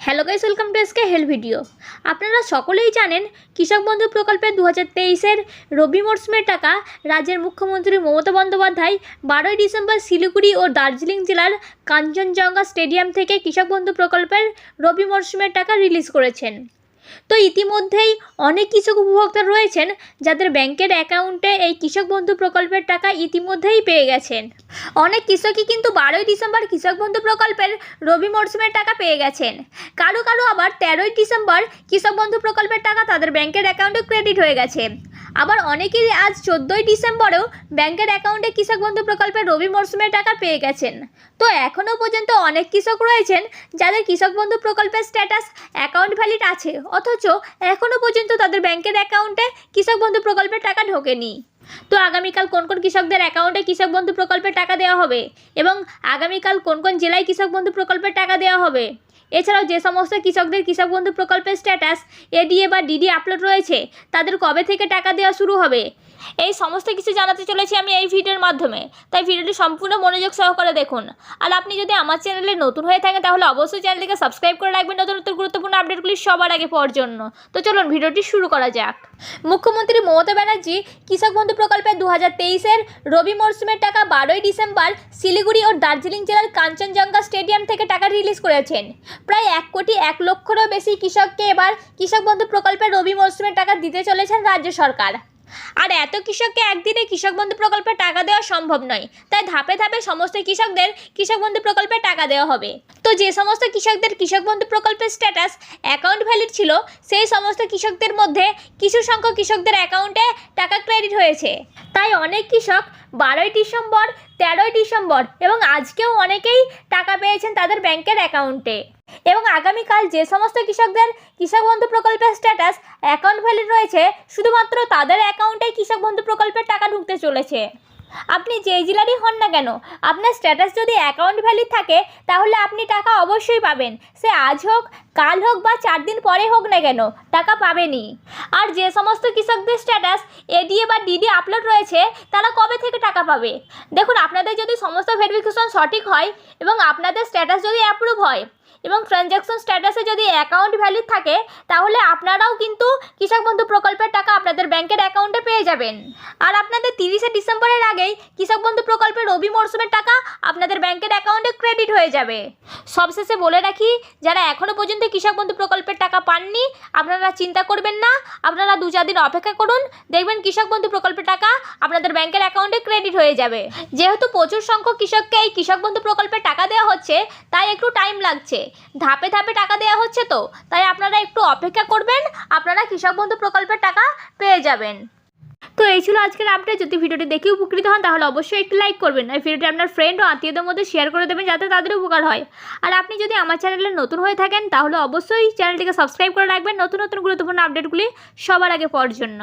Hello guys welcome to SK hell video আপনারা সকলেই জানেন কৃষক বন্ধু প্রকল্পে দু হাজার তেইশের রবি মরশুমের টাকা রাজ্যের মুখ্যমন্ত্রী মমতা বন্দ্যোপাধ্যায় বারোই ডিসেম্বর শিলিগুড়ি ও দার্জিলিং জেলার কাঞ্চনজঙ্ঘা স্টেডিয়াম থেকে কৃষক বন্ধু প্রকল্পের রবি মরশুমের টাকা রিলিজ করেছেন। তো ইতিমধ্যেই অনেক কৃষক উপভোক্তা রয়েছেন যাদের ব্যাংকের অ্যাকাউন্টে এই কৃষক বন্ধু প্রকল্পের টাকা ইতিমধ্যেই পেয়ে গেছেন। অনেক কৃষকই কিন্তু বারোই ডিসেম্বর কৃষক বন্ধু প্রকল্পের রবি মরশুমের টাকা পেয়ে গেছেন। কারও কারও আবার তেরোই ডিসেম্বর কৃষক বন্ধু প্রকল্পের টাকা তাদের ব্যাংকের অ্যাকাউন্টে ক্রেডিট হয়ে গেছে। আবার অনেকেরই আজ চোদ্দোই ডিসেম্বরেও ব্যাংকের অ্যাকাউন্টে কৃষক বন্ধু প্রকল্পের রবি মরশুমের টাকা পেয়ে গেছেন। তো এখনও পর্যন্ত অনেক কৃষক রয়েছেন যাদের কৃষক বন্ধু প্রকল্পের স্ট্যাটাস অ্যাকাউন্ট ভ্যালিড আছে, অথচ এখনও পর্যন্ত তাদের ব্যাংকের অ্যাকাউন্টে কৃষক বন্ধু প্রকল্পের টাকা ঢোকেনি। তো আগামীকাল কোন কোন কৃষকদের অ্যাকাউন্টে কৃষক বন্ধু প্রকল্পের টাকা দেওয়া হবে? এবং আগামীকাল কোন কোন জেলায় কৃষক বন্ধু প্রকল্পের টাকা দেওয়া হবে? এছাড়াও যে সমস্ত কৃষকদের কৃষক বন্ধু প্রকল্পের স্ট্যাটাস এডিএ বা ডিডি আপলোড রয়েছে, তাদের কবে থেকে টাকা দেওয়া শুরু হবে? এই সমস্ত কিছু জানাতে চলেছি আমি এই ভিডিওর মাধ্যমে। তাই ভিডিওটি সম্পূর্ণ মনোযোগ সহকারে দেখুন। আর আপনি যদি আমার চ্যানেলে নতুন হয়ে থাকেন, তাহলে অবশ্যই চ্যানেলটিকে সাবস্ক্রাইব করে রাখবেন। নতুন আপডেটগুলি সবার আগে পাওয়ার জন্য। তো চলুন, ভিডিওটি শুরু করা যাক। মুখ্যমন্ত্রী মমতা ব্যানার্জি কৃষক বন্ধু প্রকল্পে দু হাজার তেইশের রবি মরশুমের টাকা বারোই ডিসেম্বর শিলিগুড়ি ও দার্জিলিং জেলার কাঞ্চনজঙ্ঘা স্টেডিয়াম থেকে টাকা রিলিজ করেছেন। প্রায় এক কোটি এক লক্ষেরও বেশি কৃষককে এবার কৃষক বন্ধু প্রকল্পের রবি মরশুমের টাকা দিতে চলেছেন রাজ্য সরকার। আর এত কৃষককে একদিনে কৃষক বন্ধু প্রকল্পে টাকা দেওয়া সম্ভব নয়। তাই ধাপে ধাপে সমস্ত কৃষকদের কৃষক বন্ধু প্রকল্পে টাকা দেওয়া হবে। তো যে সমস্ত কৃষকদের কৃষক বন্ধু প্রকল্পের স্ট্যাটাস অ্যাকাউন্ট ভ্যালিড ছিল, সেই সমস্ত কৃষকদের মধ্যে কিছু সংখ্যক কৃষকদের অ্যাকাউন্টে টাকা ক্রেডিট হয়েছে। তাই অনেক কৃষক বারোই ডিসেম্বর, তেরোই ডিসেম্বর এবং আজকেও অনেকেই টাকা পেয়েছেন তাদের ব্যাংকের অ্যাকাউন্টে এবং আগামীকাল যে সমস্ত কৃষকদের কৃষক বন্ধু প্রকল্পের স্ট্যাটাস অ্যাকাউন্ট ভ্যালিড রয়েছে, শুধুমাত্র তাদের অ্যাকাউন্টে কৃষক বন্ধু প্রকল্পের টাকা ঢুকতে চলেছে। আপনি যে জেলারই হন না কেন, আপনার স্ট্যাটাস যদি অ্যাকাউন্ট ভ্যালিড থাকে, তাহলে আপনি টাকা অবশ্যই পাবেন। সে আজ হোক, কাল হোক বা চার দিন পরে হোক না কেন, টাকা পাবেনই। আর যে সমস্ত কৃষকদের স্ট্যাটাস এডিএ বা ডিডি আপলোড রয়েছে, তারা কবে থেকে টাকা পাবে? দেখুন, আপনাদের যদি সমস্ত ভেরিফিকেশন সঠিক হয় এবং আপনাদের স্ট্যাটাস যদি অ্যাপ্রুভ হয় এবং ট্রানজ্যাকশন স্ট্যাটাসে যদি অ্যাকাউন্ট ভ্যালিড থাকে, তাহলে আপনারাও কিন্তু কৃষক বন্ধু প্রকল্পের টাকা আপনাদের ব্যাংকের অ্যাকাউন্টে পেয়ে যাবেন। আর আপনাদের তিরিশে ডিসেম্বরের আগেই কৃষক বন্ধু প্রকল্পের রবি মরশুমের টাকা আপনাদের ব্যাংকের অ্যাকাউন্টে ক্রেডিট হয়ে যাবে। সবশেষে বলে রাখি, যারা এখনও পর্যন্ত কৃষক বন্ধু প্রকল্পের টাকা পাননি, আপনারা চিন্তা করবেন না, আপনারা দু চার দিন অপেক্ষা করুন, দেখবেন কৃষক বন্ধু প্রকল্পের টাকা আপনাদের ব্যাংকের অ্যাকাউন্টে ক্রেডিট হয়ে যাবে। যেহেতু প্রচুর সংখ্যক কৃষককে এই কৃষক বন্ধু প্রকল্পের টাকা দেওয়া হচ্ছে, তাই একটু টাইম লাগছে। ধাপে ধাপে টাকা দেওয়া হচ্ছে তো, তাই আপনারা একটু অপেক্ষা করবেন, আপনারা কৃষক বন্ধু প্রকল্পের টাকা পেয়ে যাবেন। তো এই ছিল আজকের আপডেট যদি ভিডিওটি দেখে উপকৃত হন, তাহলে অবশ্যই একটি লাইক করবেন, আর ভিডিওটি আপনার ফ্রেন্ড ও আত্মীয়দের মধ্যে শেয়ার করে দেবেন, যাতে তাদের উপকার হয়। আর আপনি যদি আমার চ্যানেলে নতুন হয়ে থাকেন, তাহলে অবশ্যই চ্যানেলটিকে সাবস্ক্রাইব করে রাখবেন, নতুন নতুন গুরুত্বপূর্ণ আপডেটগুলি সবার আগে পাওয়ার জন্য।